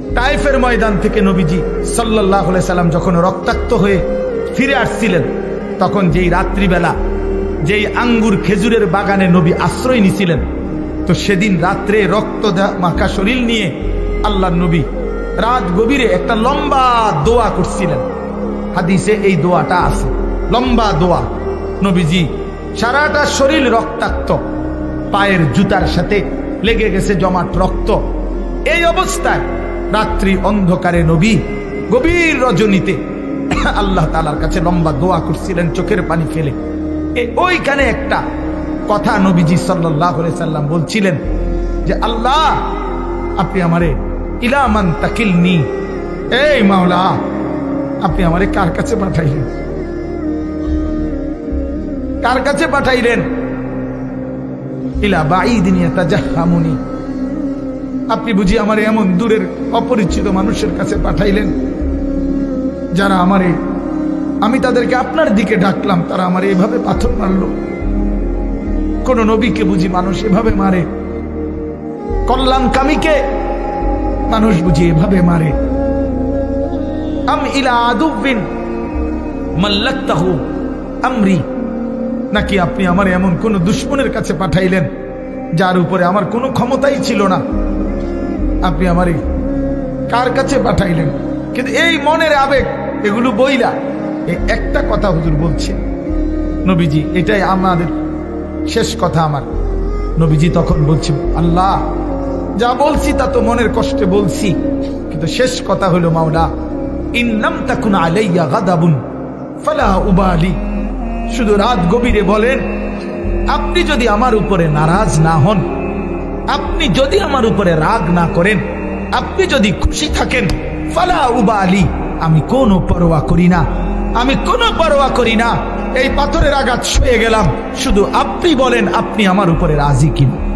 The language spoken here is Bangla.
তাইফের ময়দান থেকে নবীজি সাল্লাহ সাল্লাম যখন রক্তাক্ত হয়ে ফিরে আসছিলেন, তখন যেই রাত্রিবেলা যেই আঙ্গুর খেজুরের বাগানে নবী আশ্রয় নিছিলেন, তো সেদিন রাত্রে রক্ত মাখা শরীর নিয়ে আল্লাহ নবী রাত গভীরে একটা লম্বা দোয়া করছিলেন। হাদিসে এই দোয়াটা আছে। লম্বা দোয়া। নবীজি সারাটা শরীর রক্তাক্ত। পায়ের জুতার সাথে লেগে গেছে জমাট রক্ত। এই অবস্থায় রাত্রি অন্ধকারে নবী গভীর রজনীতে। আল্লাহ তালার কাছে লম্বা দোয়া করছিলেন, চোখের পানি ফেলে। ওইখানে একটা কথা নবীজি সাল্লাম বলছিলেন যে, আল্লাহ, আপনি আমারে ইলামান তাকিলনি। এই মাওলা, আপনি আমারে কার কাছে পাঠাইলেন? কার কাছে পাঠাইলেন? ইলা বাঈদিন ইয়াতাজাহামুনি। আপনি বুঝি আমার এমন দূরের অপরিচিত মানুষের কাছে পাঠাইলেন, যারা আমারে, আমি তাদেরকে আপনার দিকে ডাকলাম, তারা আমার এভাবে পাথর মারলো। কোন নবীকে বুঝি মানুষ এভাবে মারে, কল্যাণকামীকে মানুষ বুঝি এভাবে মারে। আম ইলা আদুবিন মাল্লাক্তাহু আমরি, নাকি আপনি আমার এমন কোন দুশ্মনের কাছে পাঠাইলেন, যার উপরে আমার কোনো ক্ষমতাই ছিল না? আপনি আমার এই কার কাছে পাঠাইলেন? কিন্তু এই মনের আবেগ, এগুলো বইলা। এই একটা কথা হুজুর বলছে, নবীজি, এটাই আমাদের শেষ কথা আমার। নবীজি তখন বলছে, আল্লাহ, যা বলছি তা তো মনের কষ্টে বলছি, কিন্তু শেষ কথা হলো, মাওলা ইন্নাম তাকুন আলাইয়া গাদাবুন, ফালা উবালি। শুধু রাত গভীরে বলেন, আপনি যদি আমার উপরে নারাজ না হন আপনি যদি আমার উপরে রাগ না করেন, আপনি যদি খুশি থাকেন, ফালা উবা আলী আমি কোনো পরোয়া করি না। আমি কোনো পরোয়া করি না। এই পাথরের আঘাত শুয়ে গেলাম। শুধু আপনি বলেন আপনি আমার উপরে রাজি কিনা।